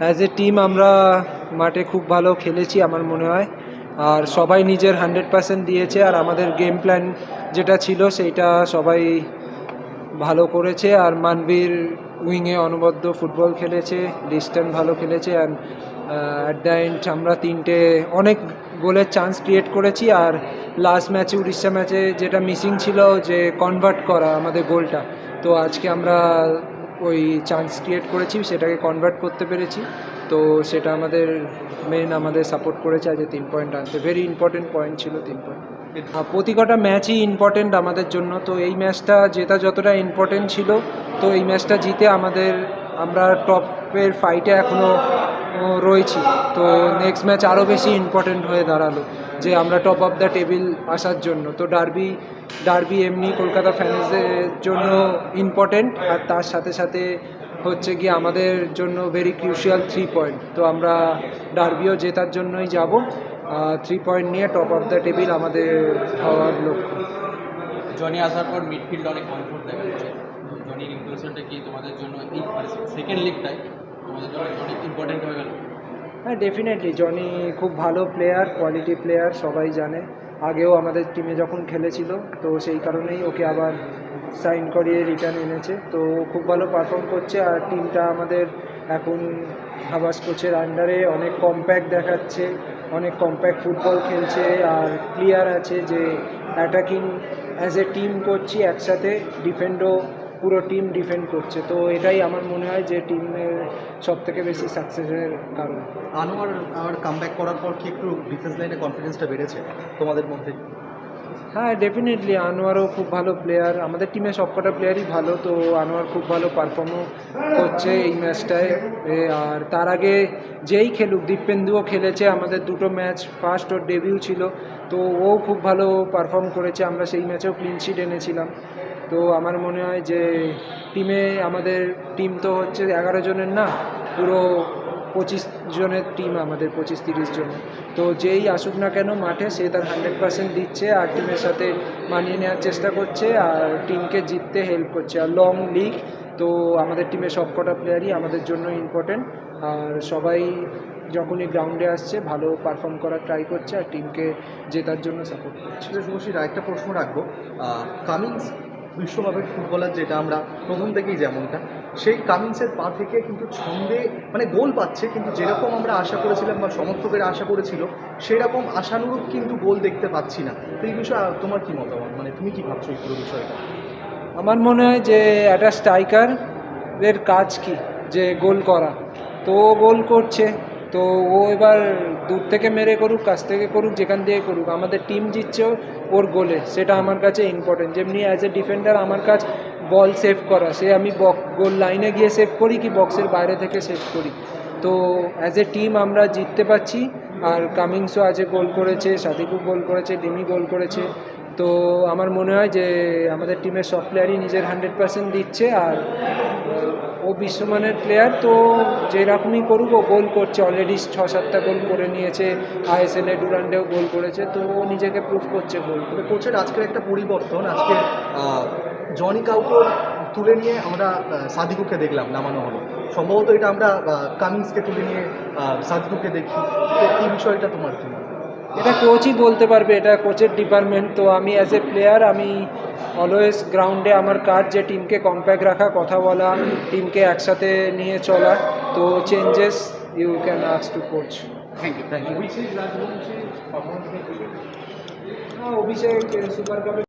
As a team আমরা মাঠে খুব ভালো খেলেছি, আমার মনে হয়। আর সবাই নিজের হান্ড্রেড পার্সেন্ট দিয়েছে, আর আমাদের গেম প্ল্যান যেটা ছিল, সেইটা সবাই ভালো করেছে। আর মানবীর উইংয়ে অনবদ্য ফুটবল খেলেছে ডিস্টেন্স ভালো খেলেছে অ্যান্ড অ্যাট দ্য এন্ড আমরা তিনটে অনেক গোলের চান্স ক্রিয়েট করেছি। আর লাস্ট ম্যাচে উড়িষ্যা ম্যাচে যেটা মিসিং ছিল, যে কনভার্ট করা আমাদের গোলটা তো আজকে আমরা ওই চান্স ক্রিয়েট করেছি, সেটাকে কনভার্ট করতে পেরেছি। তো সেটা আমাদের মেন আমাদের সাপোর্ট করেছে আজ তিন পয়েন্ট আনতে। ভেরি ইম্পর্টেন্ট পয়েন্ট ছিল তিন পয়েন্ট প্রতি কটা ম্যাচই ইম্পর্টেন্ট আমাদের জন্য। তো এই ম্যাচটা জেতা যতটা ইম্পর্টেন্ট ছিল, তো এই ম্যাচটা জিতে আমাদের, আমরা টপের ফাইটে এখনও রয়েছি। তো নেক্সট ম্যাচ আরও বেশি ইম্পর্টেন্ট হয়ে দাঁড়াল। যে আমরা টপ অফ দ্য টেবিল আসার জন্য। তো ডার্বি ডার্বি এমনি কলকাতা ফ্যান্সদের জন্য ইম্পর্টেন্ট আর তার সাথে সাথে হচ্ছে গিয়ে আমাদের জন্য ভেরি ক্রুশিয়াল থ্রি পয়েন্ট তো আমরা ডার্বিও জেতার জন্যই যাব। থ্রি পয়েন্ট নিয়ে টপ অফ দ্য টেবিল আমাদের হওয়ার লক্ষ্য। জনি আসার পর মিডফিল্ড অনেক কমফোর্ট দেখা যাচ্ছে জনির ইনক্লুশনটা কি তোমাদের জন্য, এই সেকেন্ড লিগটাই তোমাদের জন্য অনেক ইম্পর্টেন্ট হয়ে গেল। হ্যাঁ ডেফিনেটলি জনি খুব ভালো প্লেয়ার কোয়ালিটি প্লেয়ার সবাই জানে। আগেও আমাদের টিমে যখন খেলেছিল, তো সেই কারণেই ওকে আবার সাইন করিয়ে রিটার্ন এনেছে। তো খুব ভালো পারফর্ম করছে আর টিমটা আমাদের এখন হাবাস কোচের আন্ডারে অনেক কম্প্যাক্ট দেখাচ্ছে, অনেক কম্প্যাক্ট ফুটবল খেলছে আর ক্লিয়ার আছে যে অ্যাটাকিং অ্যাজ এ টিম করছি একসাথে ডিফেন্ডও পুরো টিম ডিফেন্ড করছে। তো এটাই আমার মনে হয় যে টিমের সব থেকে বেশি সাকসেসের কারণ। আনোয়ার আর কামব্যাক করার পর কি একটু ডিফেন্স লাইনে কনফিডেন্সটা বেড়েছে তোমাদের মধ্যে? হ্যাঁ ডেফিনেটলি আনোয়ারও খুব ভালো প্লেয়ার আমাদের টিমে সবকটা প্লেয়ারই ভালো তো আনোয়ার খুব ভালো পারফর্মও করছে এই ম্যাচটায় আর তার আগে যেই খেলুক দীপেন্দুও খেলেছে। আমাদের দুটো ম্যাচ ফার্স্ট ওর ডেবিউ ছিল। তো ও খুব ভালো পারফর্ম করেছে। আমরা সেই ম্যাচেও ক্লিন শিট এনেছিলাম। তো আমার মনে হয় যে টিমে আমাদের টিম তো হচ্ছে এগারো জনের না পুরো পঁচিশ জনের টিম আমাদের পঁচিশ তিরিশ জন। তো যেই আসুক না কেন মাঠে সে তার হান্ড্রেড পার্সেন্ট দিচ্ছে আর টিমের সাথে মানিয়ে নেওয়ার চেষ্টা করছে আর টিমকে জিততে হেল্প করছে। আর লং লিগ তো আমাদের টিমের সবকটা প্লেয়ারই আমাদের জন্য ইম্পর্টেন্ট আর সবাই যখনই গ্রাউন্ডে আসছে ভালো পারফর্ম করার ট্রাই করছে আর টিমকে জেতার জন্য সাপোর্ট করছে। সেটা শুভশ্রী আরেকটা প্রশ্ন রাখব। আহ, কামিন্স বিশ্বকাপের ফুটবলার যেটা আমরা প্রথম থেকেই যেমনটা, সেই কামিন্সের পা থেকে কিন্তু ছন্দে মানে গোল পাচ্ছে, কিন্তু যেরকম আমরা আশা করেছিলাম বা সমর্থকেরা আশা করেছিল, সেরকম আশানুরূপ কিন্তু গোল দেখতে পাচ্ছি না। তো এই বিষয়ে তোমার কী মতামত? মানে তুমি কী ভাবছ এই পুরো বিষয়টা? আমার মনে হয় যে একটা স্ট্রাইকারের কাজ কি? যে গোল করা। তো গোল করছে। তো ও এবার দূর থেকে মেরে করুক, কাছ থেকে করুক, যেখান দিয়ে করুক, আমাদের টিম জিতছে ওর গোলে সেটা আমার কাছে ইম্পর্টেন্ট যেমনি অ্যাজ এ ডিফেন্ডার আমার কাজ বল সেভ করা। সে আমি বক গোল লাইনে গিয়ে সেভ করি কি বক্সের বাইরে থেকে সেভ করি? তো অ্যাজ এ টিম আমরা জিততে পারছি। আর কামিংসও আজকে গোল করেছে সাদিকু গোল করেছে ডিমি গোল করেছে। তো আমার মনে হয় যে আমাদের টিমের সব প্লেয়ারই নিজের হান্ড্রেড পার্সেন্ট দিচ্ছে। আর ও বিশ্বমানের প্লেয়ার তো যেরকমই করুক ও গোল করছে অলরেডি ছ সাতটা গোল করে নিয়েছে। আইএসএল এ ডুরান্ডেও গোল করেছে তো ও নিজেকে প্রুভ করছে গোল করে তবে কোচের আজকের একটা পরিবর্তন আজকে জনি কাউকে তুলে নিয়ে আমরা সাদিকুকে দেখলাম নামানো হলো। সম্ভবত এটা আমরা কামিংসকে তুলে নিয়ে সাদিকুকে দেখি। তো এই বিষয়টা তোমার কি এটা কোচই বলতে পারবে এটা কোচের ডিপার্টমেন্ট তো আমি অ্যাজ এ প্লেয়ার আমি অলওয়েজ গ্রাউন্ডে আমার কাজ যে টিমকে কম্প্যাক্ট রাখা কথা বলা টিমকে একসাথে নিয়ে চলা তো changes you can ask to coach thank you thank you Abhishek super কাপে